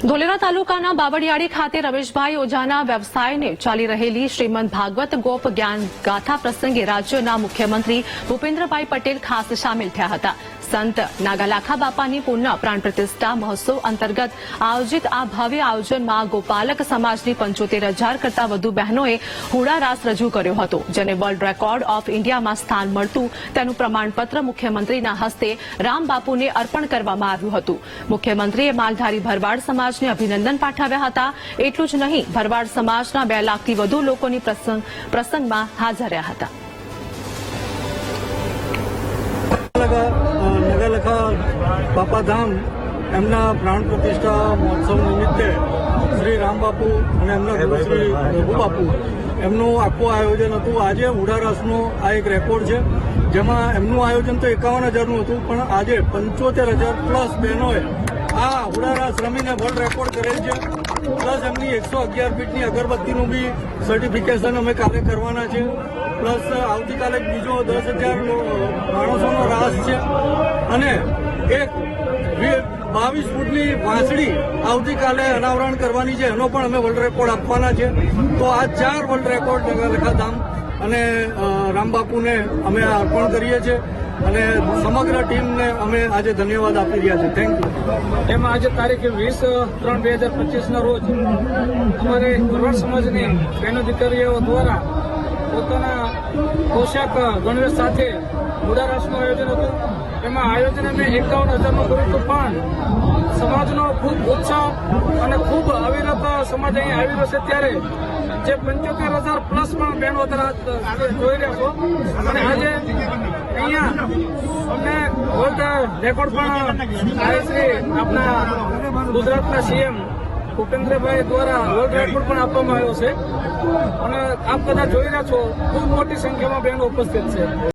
ધોલેરા તાલુકાના બાવળિયાળી ખાતે રમેશભાઈ ઓઝાના વ્યવસાયને ચાલી રહેલી શ્રીમદ ભાગવત ગોપ જ્ઞાન પ્રસંગે રાજ્યના મુખ્યમંત્રી ભૂપેન્દ્રભાઈ પટેલ ખાસ સામેલ થયા હતા. સંત નાગાલાખા બાપાની પુનઃ પ્રાણ પ્રતિષ્ઠા મહોત્સવ અંતર્ગત આયોજિત આ ભવ્ય આયોજનમાં ગોપાલક સમાજની પંચોતેર હજાર કરતાં વધુ બહેનોએ હુડા રાસ રજૂ કર્યો હતો, જેને વર્લ્ડ રેકોર્ડ ઓફ ઇન્ડિયામાં સ્થાન મળતું તેનું પ્રમાણપત્ર મુખ્યમંત્રીના હસ્તે રામબાપુને અર્પણ કરવામાં આવ્યું હતું. મુખ્યમંત્રીએ માલધારી ભરવાડ સમાજને અભિનંદન પાઠવ્યા હતા. એટલું જ નહીં ભરવાડ સમાજના બે લાખથી વધુ લોકોની પ્રસંગ પ્રસંગમાં હાજર રહ્યા હતા બાપાધામ એમના પ્રાણ પ્રતિષ્ઠા મહોત્સવ નિમિત્તે શ્રી રામબાપુ અને એમના ગુરુ શ્રી રઘુબાપુ એમનું આખું આયોજન હતું. આજે ઉડારસનો આ એક રેકોર્ડ છે જેમાં એમનું આયોજન તો એકાવન હજારનું હતું પણ આજે પંચોતેર હજાર પ્લસ બહેનોએ આ ઉડારાસ રમીને વર્લ્ડ રેકોર્ડ કરેલ છે. પ્લસ એમની એકસો અગિયાર ફીટની અગરબત્તીનું બી સર્ટિફિકેશન અમે કાલે કરવાના છે. પ્લસ આવતીકાલે બીજો દસ હજાર માણસોનો રાસ છે. અને એક બાવીસ ફૂટની વાંસળી આવતીકાલે અનાવરણ કરવાની છે. એનો પણ અમે વર્લ્ડ રેકોર્ડ આપવાના છે. તો આ ચાર વર્લ્ડ રેકોર્ડ લખાધામ અને રામબાપુને અમે અર્પણ કરીએ છીએ. અને સમગ્ર ટીમને અમે આજે ધન્યવાદ આપી રહ્યા છીએ. થેન્ક યુ એમાં આજે તારીખ વીસ, ત્રણ, બે હજાર પચીસના રોજ અમારે ગરવાડ સમાજની બહેનો દીકરીઓ દ્વારા પોતાના પોશાક ગણવેશ સાથે મુડારાસનું આયોજન હતું. એમાં આયોજન અમે એકાવન હજારનું કર્યું પણ સમાજનો ખૂબ ઉત્સાહ અને ખૂબ અવિરત સમાજ અહીં આવી રહ્યો છે ત્યારે જે પંચોતેર હજાર પ્લસ પણ બહેનો જોઈ રહ્યા છો. અને આજે અહીંયા અમને વર્લ્ડ રેકોર્ડ પણ છે. આપણા ગુજરાતના સીએમ ભૂપેન્દ્રભાઈ દ્વારા વર્લ્ડ રેકોર્ડ પણ આપવામાં આવ્યો છે. અને આપ બધા જોઈ રહ્યા છો, ખૂબ મોટી સંખ્યામાં બહેનો ઉપસ્થિત છે.